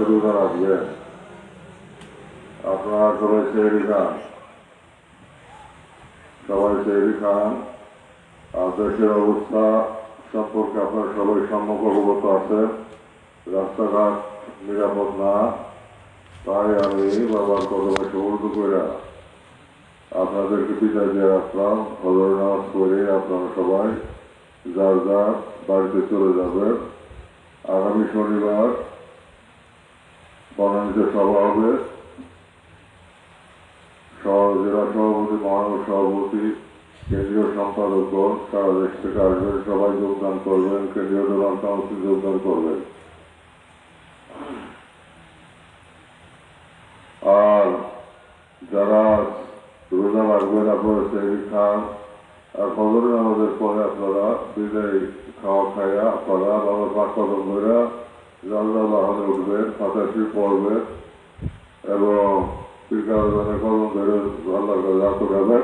আজকে রোজা রাখবেন আপনারা সবাই সেহরি খান। সবাই সেহরি খান। আর দেশের অবস্থা সম্পর্কে আপনারা সবাই সম্মুখ অবগত আছেন। রাস্তাঘাট নিরাপদ না। তাই আমি বাবার কদমে সমর্থ করে আপনাদেরকে বিদায় দিয়ে রাখলাম। ফজর নামাজ করে আপনারা সবাই যার যার বাড়িতে চলে যাবেন। আগামী শনিবার বনানীত সভা হবে জেলা সভাপতি মহানগর সভাপতি কেন্দ্রীয় সম্পাদকগণ সারা দেশ থেকে আসবেন সবাই যোগদান করবেন, কেন্দ্রীয় দলাল কাউন্সিল যোগদান করবেন। আর যারা রোজা রাখবেন, আপনারা সেই খান। আর ফজরের আমাদের পরে আপনারা বিদায় খাওয়া খাইয়া আপনারা বাবা পাক কদম করে জানলা বাহনে উঠবেন ফাঁসাশি পড়বেন এবং কদম ধরে আল্লাহ রাত উঠাবেন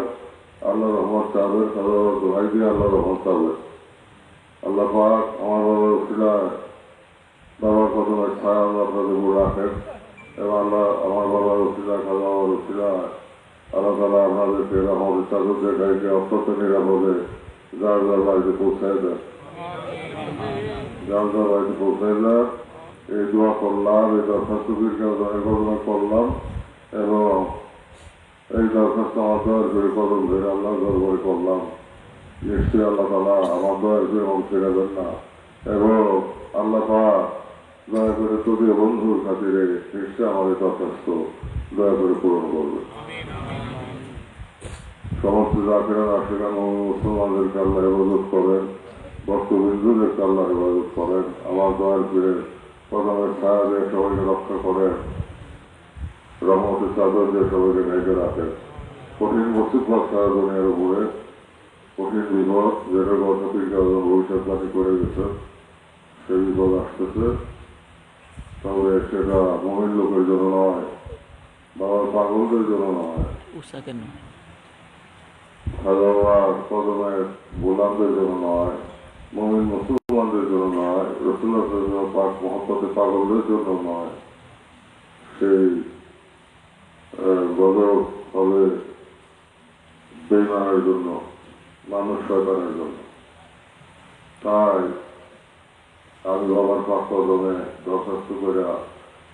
আল্লাহ রহমত চাবেন সবার দোহাই দিয়ে আল্লাহ রহমত চাবেন আল্লাহ পাক আমার বাবার উঠিলায় বাবার কদমের ছায়া আল্লাহ আপনাদের উপর রাখেন এবং আল্লাহ আমার বাবার উঠিলা খালা আমার উঠিলা আল্লাহ তালা আপনাদেরকে আমাদের চাদরদের গাড়িকে অত্যন্ত নিরাপদে যার যার বাড়িতে পৌঁছায় দেন। যার যার বাড়িতে পৌঁছায় দেন এই দোয়া করলাম এই দরখাস্ত করলাম এবং এই দরখাস্ত আমার দয়ার করে কদম ধরে আল্লাহ দরবারে করলাম। নিশ্চয়ই আল্লাহ তালা আমার দয়ার করে অংশ দেবেন না এবং আল্লাহ পাক দয়া করে তোদের বন্ধুর খাতিরে নিশ্চয় আমাদের দরখাস্ত দয়া করে পূরণ করবে। সমস্ত জাতিরা আশেখান ও মুসলমানদেরকে আল্লাহ হেফাজত করেন ভক্তবিন্দুদেরকে আল্লাহ হেফাজত করেন। আমার দয়ার করে প্রথমের ছায়া দিয়ে সবাইকে রক্ষা করেন। রহমতের চাদর দিয়ে সবাইকে ঢেকে রাখেন। কঠিন মুসিবত সারা দুনিয়ার উপরে কঠিন বিপদ যেটা গত থেকে ভবিষ্যৎবাণী করে গেছে সেই বিপদ আসতেছে। তবে সেটা মহিল লোকের জন্য নয় বাবার পাগলদের জন্য নয়। হাজার গোলামদের জন্য নয় মমিন মুসলমানদের জন্য নয় রসুল্লাহ পাক মহব্বতের পাগলদের জন্য নয়। সেই আহ, গজব হবে বেইমানের জন্য মানুষ শয়তানের জন্য। তাই আমি বাবার পাক কদমে দরখাস্ত করে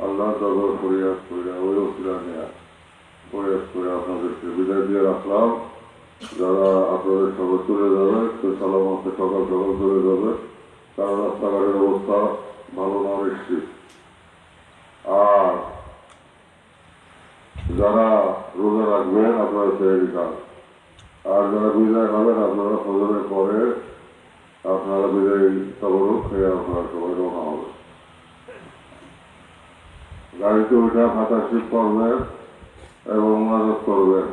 আল্লাহ দরবার ফরিয়াদ করে ওই ওসিলা নেয়া ফরিয়াদ করে আপনাদেরকে বিদায় দিয়ে রাখলাম। যারা আপনাদের সবাই চলে যাবে সে সালামতে সকাল সকাল চলে যাবে কারণ রাস্তাঘাটের অবস্থা ভালো না আর যারা রোজা রাখবেন, আপনারা তৈরি খান আর যারা বিদায় খাবেন আপনারা ফজরের পরে আপনারা বিদায় তবরক খেয়ে আপনারা সবাই রওনা হবে। গাড়িতে উঠে খাতা শিখ করবেন এবং মাদত করবেন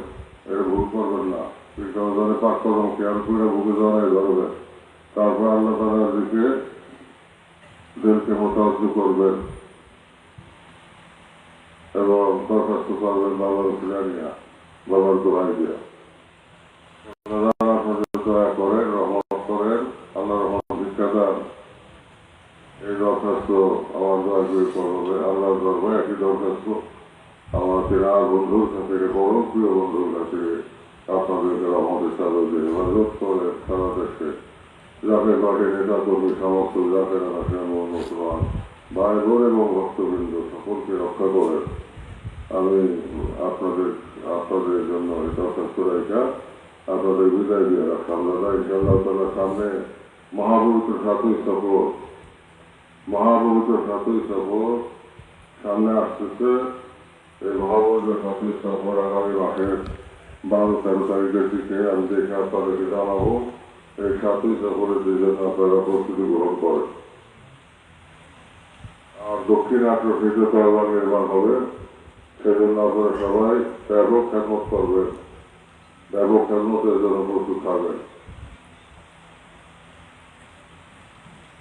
এটা ভুল করবেন না। কৃষ্ণজনে পাক কদম খেয়াল করে বুকে জড়াই ধরবেন। তারপর আল্লাহ তালার দিকে দিলকে মোতাবদ্ধ করবেন এবং দরখাস্ত করবেন বাবার ফিরানিয়া বাবার দোহাই দিয়া। আল্লাহ এই আমার করবে আল্লাহ আমার আপনাদেরকে আমাদের সাহায্য করে সারা দেশে যাকে ঘটে নেতা কর্মী সমস্ত জাতের আসেন মুসলমান ভাই বোন এবং ভক্তবৃন্দ সকলকে রক্ষা করেন আমি আপনাদের আপনাদের জন্য দরখাস্ত রেখা আপনাদের বিদায় দিয়ে রাখলাম। দাদা ইনশাল্লাহ তাল্লাহ সামনে মহাপুরুষ সাতই সফর মহাপবিত্র সাতই সফর সামনে আসতেছে। এই মহাপবিত্র সাতই সফর আগামী মাসের বারো তেরো তারিখের দিকে আমি দেখে আপনাদেরকে জানাব। এই সাতই সফরের দিকে আপনারা প্রস্তুতি গ্রহণ করেন আর দক্ষিণ আট্রফিতে তরবার নির্মাণ হবে সেজন্য আপনারা সবাই ব্যাপক খেদমত করবেন ব্যাপক খেদমতের জন্য প্রস্তুত থাকবেন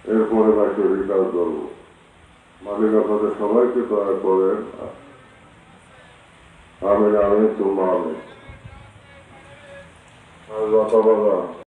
এরপরে বাকি কাজ করব মালিক আপনাদের সবাইকে দয়া করেন আমি আমি তোমার আমি বাবা